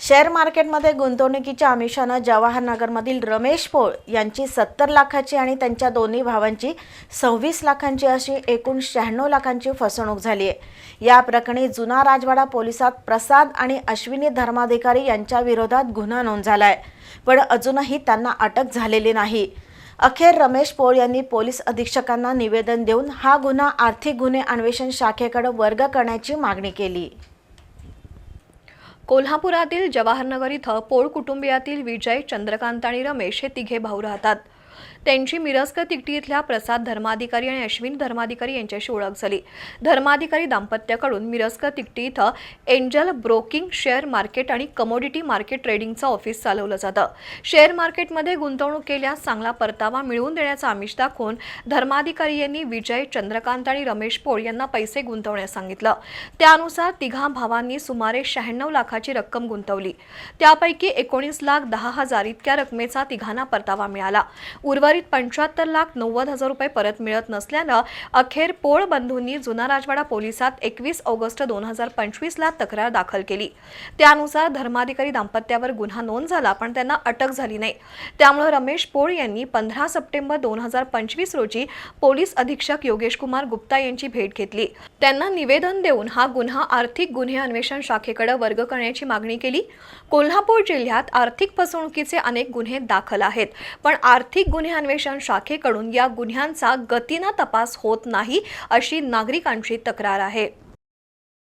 Share मार्केटमध्ये गुंतवणुकीच्या आमिषानं जवाहरनगरमधील रमेश पोळ यांची सत्तर लाखाची आणि त्यांच्या दोन्ही भावांची सव्वीस लाखांची अशी एकूण शहाण्णव लाखांची फसवणूक झाली आहे या प्रकरणी जुना राजवाडा पोलिसात प्रसाद आणि अश्विनी धर्माधिकारी यांच्या विरोधात गुन्हा नोंद झाला आहे पण अजूनही त्यांना अटक झालेली नाही. अखेर रमेश पोळ यांनी पोलीस अधीक्षकांना निवेदन देऊन हा गुन्हा आर्थिक गुन्हे अन्वेषण शाखेकडे वर्ग करण्याची मागणी केली. कोल्हापुरातील जवाहरनगर इथं पोळ कुटुंबियातील विजय चंद्रकांत आणि रमेश हे तिघे भाऊ राहतात. त्यांची मिरजकर तिकटी इथल्या प्रसाद धर्माधिकारी आणि अश्विन धर्माधिकारी यांच्याशी ओळख झाली. धर्माधिकारी दाम्पत्याकडून मिरजकर तिकटी इथं एंजल ब्रोकिंग शेअर मार्केट आणि कमोडिटी मार्केट ट्रेडिंगचं ऑफिस चालवलं जातं. शेअर मार्केटमध्ये गुंतवणूक केल्यास चांगला परतावा मिळवून देण्याचा आमिष दाखवून धर्माधिकारी यांनी विजय चंद्रकांत आणि रमेश पोळ यांना पैसे गुंतवण्यास सांगितलं. त्यानुसार तिघा भावांनी सुमारे शहाण्णव लाखाची रक्कम गुंतवली. त्यापैकी एकोणीस लाख दहा हजार इतक्या रकमेचा तिघांना परतावा मिळाला. उर्वरित पंच्याहत्तर लाख नव्वद हजार रुपये परत मिळत नसल्यानं अखेर पोळ बंधूंनी जुना राजवाडा पोलिसात एकवीस ऑगस्ट दोन हजार पंचवीसला तक्रार दाखल केली. त्यानुसार धर्माधिकारी दाम्पत्यावर गुन्हा नोंद झाला पण त्यांना अटक झाली नाही. त्यामुळे रमेश पोळ यांनी पंधरा सप्टेंबर दोन हजार पंचवीस रोजी पोलीस अधीक्षक योगेश कुमार गुप्ता यांची भेट घेतली. त्यांना निवेदन देऊन हा गुन्हा आर्थिक गुन्हे अन्वेषण शाखेकडे वर्ग करण्याची मागणी केली. कोल्हापूर जिल्ह्यात आर्थिक फसवणुकीचे अनेक गुन्हे दाखल आहेत पण आर्थिक गुन्हे अन्वेषण शाखेकडून या गुन्ह्यांचा गतीनं तपास होत नाही अशी नागरिकांची तक्रार आहे.